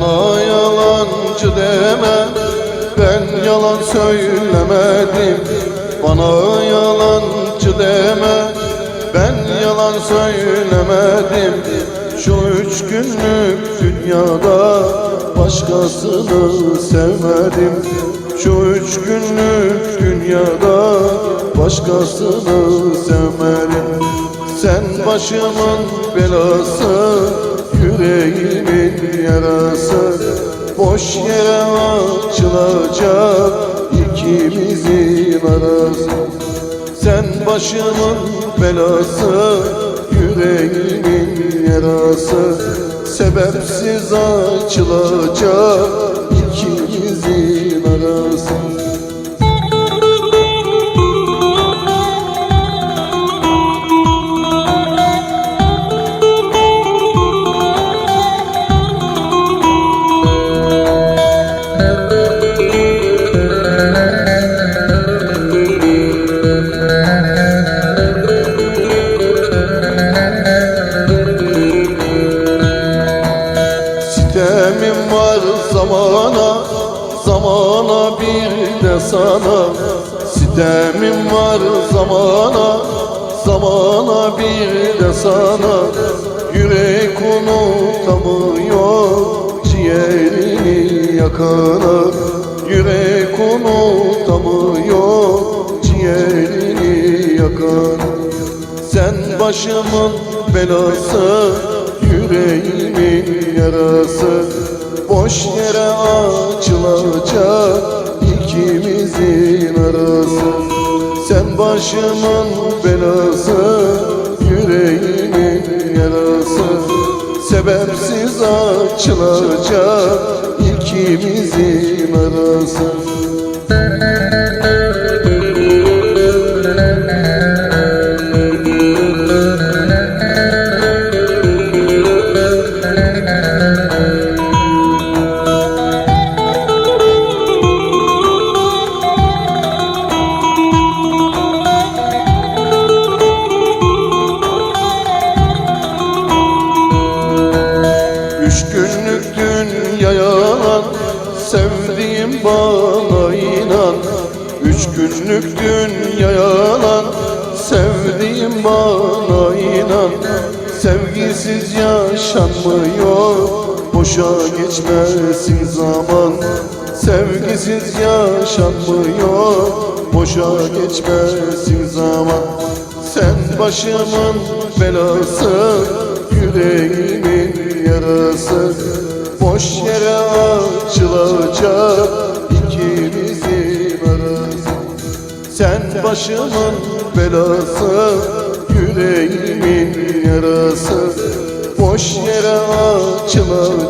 Bana yalancı deme. Ben yalan söylemedim. Bana yalancı deme. Ben yalan söylemedim. Şu üç günlük dünyada Başkasını sevmedim. Şu üç günlük dünyada Başkasını sevmedim. Sen başımın belası Yüreğimin yarası Boş yere açılacak ikimizin arası. Sen başımın belası Yüreğimin yarası. Sebepsiz açılacak ikimizin arası Var zamana Zamana bir de sana. Sitemim var zamana Zamana bir de sana. Yürek unutamıyor Ciğerini yakana. Yürek unutamıyor Ciğerini yakana. Sen başımın belası Yüreğimin yarası Boş yere açılacak ikimizin arası. Sen başımın belası Yüreğimin yarası. Sebepsiz açılacak ikimizin arası Sevdiğim bana inan Üç günlük dünya yalan. Sevdiğim bana inan Sevgisiz yaşanmıyor. Boşa geçmesin zaman. Sevgisiz yaşanmıyor. Boşa geçmesin zaman. Sen başımın belası Yüreğimin yarası. Boş yere açılacak ikimizin arası Sen başımın belası Yüreğimin yarası. Boş yere açılacak